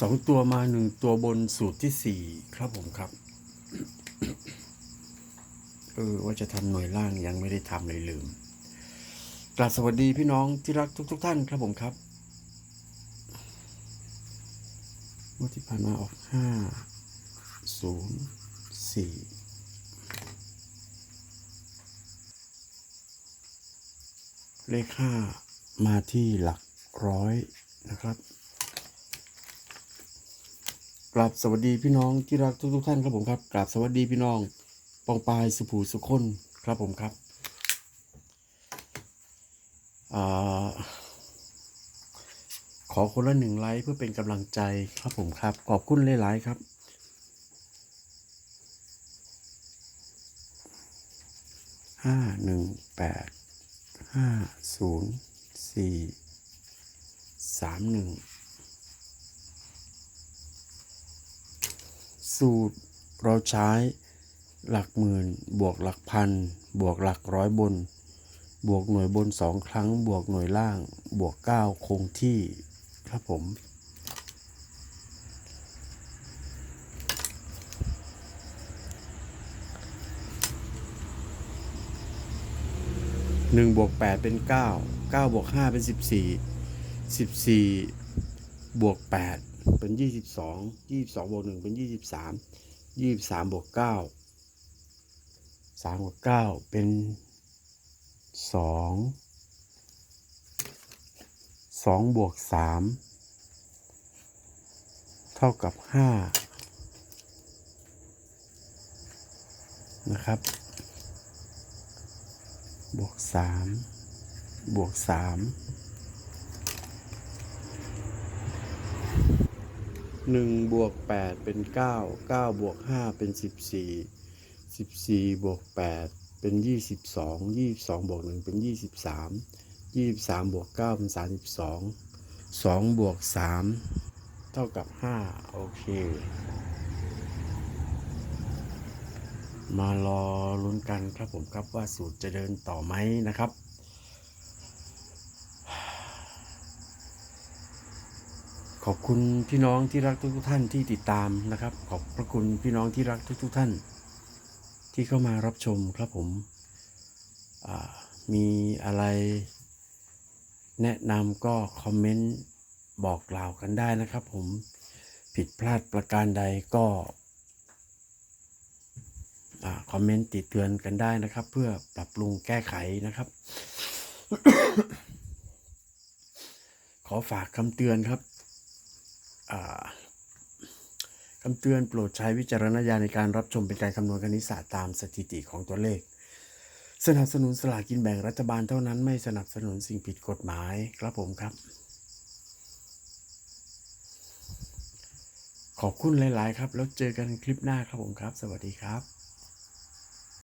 สองตัวมาหนึ่งตัวบนสูตรที่สี่ครับผมครับ เออว่าจะทำหน่วยล่างยังไม่ได้ทำเลยลืมกราบสวัสดีพี่น้องที่รักทุก ๆท่านครับผมครับวันที่ผ่านมาออกห้าศูนย์สี่เลขห้ามาที่หลักร้อยนะครับ กราบสวัสดีพี่น้องที่รักทุกทท่านครับผมครับกราบสวัสดีพี่น้องปองปายสุภูสุคนครับผมครับอขอคนละหนึ่งไลค์เพื่อเป็นกำลังใจครับผมครับ ขอบคุณหลายๆครับห้าหนึ่งแปดห้าศูนย์สี่สามหนึ่ง สูตรเราใช้หลักหมื่น บวกหลักพัน บวกหลักร้อยบน บวกหน่วยบนสองครั้ง บวกหน่วยล่าง บวกเก้าคงที่ครับผมหนึ่งบวกแปดเป็นเก้าเก้าบวกห้าเป็นสิบสี่สิบสี่บวกแปด เป็น 22 22บวก1เป็น 23 23บวก9 3บวก9เป็น 2 2บวก3เท่ากับ 5 นะครับ บวก 3 บวก 3 หนึ่งบวกแปดเป็นเก้าเก้าบวกห้าเป็นสิบสี่สิบสี่บวกแปดเป็นยี่สิบสองยี่สิบสองบวกหนึ่งเป็นยี่สิบสามยี่สิบสามบวกเก้าเป็นสามสิบสองสองบวกสามเท่ากับห้าโอเค มารอลุ้นกันครับผมครับว่าสูตรจะเดินต่อไหมนะครับ ขอบคุณพี่น้องที่รักทุกๆท่านที่ติดตามนะครับ ขอบพระคุณพี่น้องที่รักทุกๆท่าน ที่เข้ามารับชมครับผมมีอะไรแนะนำก็คอมเมนต์บอกกล่าวกันได้นะครับผมผิดพลาดประการใดก็คอมเมนต์ติดเตือนกันได้นะครับ เพื่อปรับปรุงแก้ไขนะครับ ขอฝากคำเตือนครับ คำเตือนโปรดใช้วิจารณญาณในการรับชมเป็นการคำนวณคณิตศาสตร์ตามสถิติของตัวเลข สนับสนุนสลากกินแบ่งรัฐบาลเท่านั้นไม่สนับสนุนสิ่งผิดกฎหมายครับผมครับ ขอบคุณหลาย ๆ ครับ แล้วเจอกันคลิปหน้าครับผมครับ สวัสดีครับ